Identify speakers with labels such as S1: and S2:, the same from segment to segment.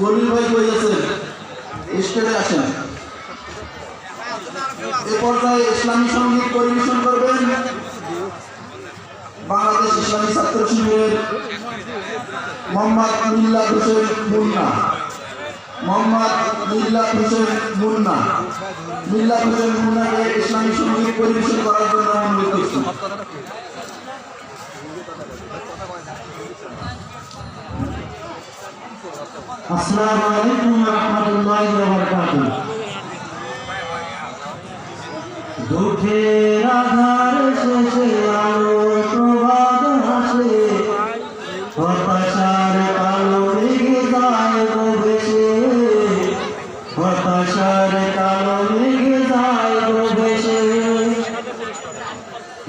S1: গলির ভাই কই আছেন স্টেজে আসেন। এ পর্যায়ে ইসলামী সংগীত পরিবেশন করবেন। বাংলাদেশ ইসলামী ছাত্র শিবিরের মোহাম্মদ মিল্লা হোসেন মুন্না। মোহাম্মদ মিল্লা হোসেন মুন্না। মিল্লা হোসেন মুন্নাকে ইসলামী সংগীত পরিবেশন করার জন্য অনুরোধ করছি
S2: আসসালামু আলাইকুম রহমতুল্লাহি ওয়া বারাকাতুহু। দুঃখের আধার শেষে আলো প্রভাত হাসে হতাশার কালো মেঘে যায় ভেসে হতাশার কালো মেঘে যায় ভেসে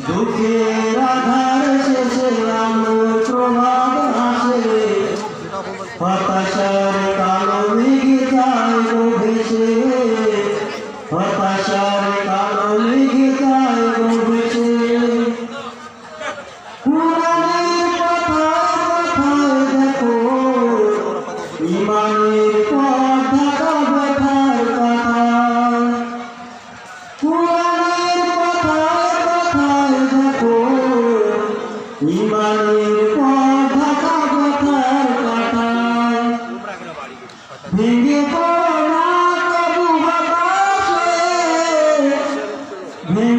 S2: দুঃখের আধার হতাশার কালো মেঘে যায় গো ভেসে। হতাশার কালো মেঘে যায় গো ভেসে। পুরাণের কথায় কথায় দেখো? ইমানের পথ ব্যথার কথা? পুরাণের কথায় কথায় দেখো? ইমানের কথা No,